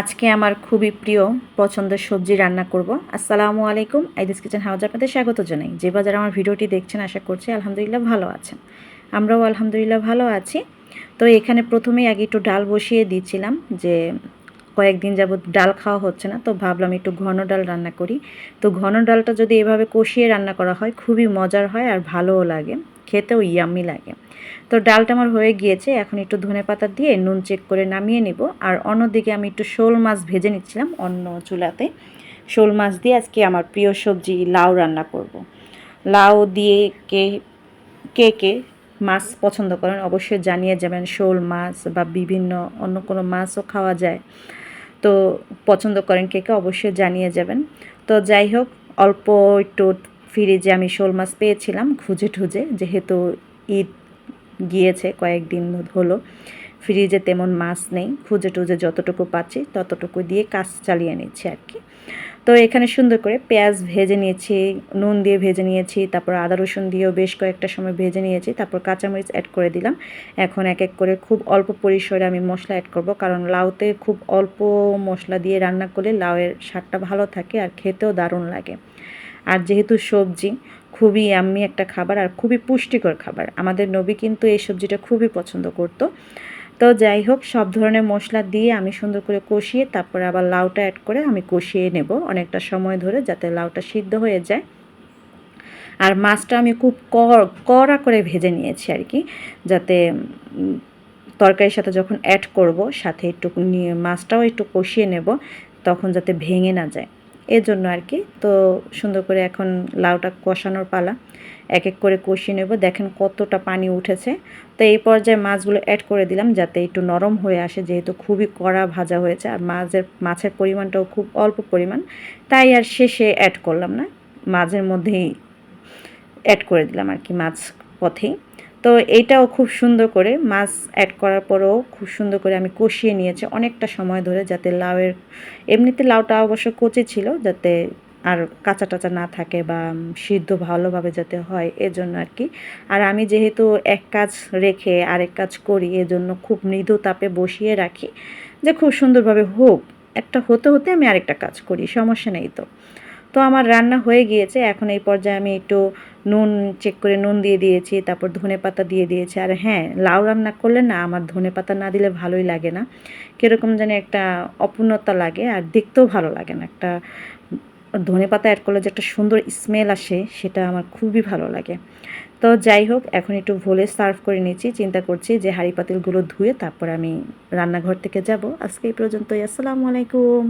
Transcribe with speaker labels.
Speaker 1: আজকে আমার খুবই প্রিয় পছন্দের সবজি রান্না করব। আসসালামু আলাইকুম, আইদিস কিচেন হাউজ আপনাদের স্বাগত জানাই। যে বাজার আমার ভিডিওটি দেখছেন আশা করছি আলহামদুলিল্লাহ ভালো আছেন। আমরাও আলহামদুলিল্লাহ ভালো আছি। তো এখানে প্রথমেই আগে একটু ডাল বসিয়ে দিয়েছিলাম যে কয়েকদিন যাবৎ ডাল খাওয়া হচ্ছে না, তো ভাবলাম একটু ঘন ডাল রান্না করি। তো ঘন ডালটা যদি এভাবে কষিয়ে রান্না করা হয়, খুবই মজার হয় আর ভালোও লাগে। খেতেও ইয়াম্মি লাগে। তো ডালটা আমার হয়ে গিয়েছে, এখন একটু ধনে পাতা দিয়ে নুন চেক করে নামিয়ে নিব। আর অন্যদিকে আমি একটু শোল মাছ ভেজে নিচ্ছিলাম অন্য চুলাতে। শোল মাছ দিয়ে আজকে আমার প্রিয় সবজি লাউ রান্না করব। লাউ দিয়ে কে কে কে মাছ পছন্দ করেন অবশ্যই জানিয়ে যাবেন। শোল মাছ বা বিভিন্ন অন্য কোনো মাছও খাওয়া যায়। তো পছন্দ করেন কে কে অবশ্যই জানিয়ে যাবেন। তো যাই হোক, অল্প একটু ফ্রিজে আমি শোল মাছ পেয়েছিলাম খুঁজে ঠুজে, যেহেতু ঈদ গিয়েছে, কয়েকদিন হলো, ফ্রিজে তেমন মাছ নেই, খুঁজে টুজে যতটুকু পাচ্ছি ততটুকু দিয়ে কাজ চালিয়ে নিচ্ছি আর কি। তো এখানে সুন্দর করে পেঁয়াজ ভেজে নিয়েছি, নুন দিয়ে ভেজে নিয়েছি, তারপর আদা রসুন দিয়েও বেশ কয়েকটা সময় ভেজে নিয়েছি, তারপর কাঁচামরিচ অ্যাড করে দিলাম। এখন এক এক করে খুব অল্প পরিসরে আমি মশলা অ্যাড করব, কারণ লাউতে খুব অল্প মশলা দিয়ে রান্না করলে লাউয়ের স্বাদটা ভালো থাকে আর খেতেও দারুণ লাগে। আর যেহেতু সবজি, খুবই আমি একটা খাবার আর খুবই পুষ্টিকর খাবার। আমাদের নবী কিন্তু এই সবজিটা খুবই পছন্দ করতো। তো যাই হোক, সব ধরনের মশলা দিয়ে আমি সুন্দর করে কষিয়ে তারপরে আবার লাউটা অ্যাড করে আমি কষিয়ে নেব অনেকটা সময় ধরে যাতে লাউটা সিদ্ধ হয়ে যায়। আর মাছটা আমি খুব কড়া করে ভেজে নিয়েছি আর কি, যাতে তরকারির সাথে যখন অ্যাড করব, সাথে একটু মাছটাও একটু কষিয়ে নেব, তখন যাতে ভেঙে না যায়। এর জন্য আর কি। তো সুন্দর করে এখন লাউটা কষানোর পালা। এক এক করে কষিয়ে নেব। দেখেন কতটা পানি উঠেছে। তো এই পর্যায়ে মাছগুলো অ্যাড করে দিলাম যাতে একটু নরম হয়ে আসে, যেহেতু খুবই কড়া ভাজা হয়েছে। আর মাছের মাছের পরিমাণটাও খুব অল্প পরিমাণ। তাই আর শেষে অ্যাড করলাম না। মাঝের মধ্যেই অ্যাড করে দিলাম আর কি মাছ পথেই। তো এইটাও খুব সুন্দর করে মাছ অ্যাড করার পরেও খুব সুন্দর করে আমি কষিয়ে নিয়েছি অনেকটা সময় ধরে যাতে লাউয়ের, এমনিতে লাউটা অবশ্য কচি ছিল যাতে আর কাঁচা টাচা না থাকে বা সিদ্ধ ভালোভাবে যাতে হয় এজন্য আর কি। আর আমি যেহেতু এক কাজ রেখে আরেক কাজ করি এজন্য খুব মৃদু তাপে বসিয়ে রাখি যে খুব সুন্দরভাবে হোক। একটা হতে হতে আমি আরেকটা কাজ করি, সমস্যা নেই তো। তো আমার রান্না হয়ে গিয়েছে। এখন এই পর্যায়ে আমি একটু নুন চেক করে নুন দিয়ে দিয়েছি, তারপর ধনে পাতা দিয়ে দিয়েছি। আর হ্যাঁ লাউ রান্না করলে না, আমার ধনে পাতা না দিলে ভালোই লাগে না। কীরকম যেন একটা অপূর্ণতা লাগে আর দেখতেও ভালো লাগে না। একটা ধনে পাতা অ্যাড করলে যে একটা সুন্দর স্মেল আসে, সেটা আমার খুবই ভালো লাগে। তো যাই হোক, এখন একটু ভোলে সার্ভ করে নিচ্ছি। চিন্তা করছি যে হাঁড়ি পাতিলগুলো ধুয়ে তারপর আমি রান্নাঘর থেকে যাব। আজকে এই পর্যন্তই। আসসালামু আলাইকুম।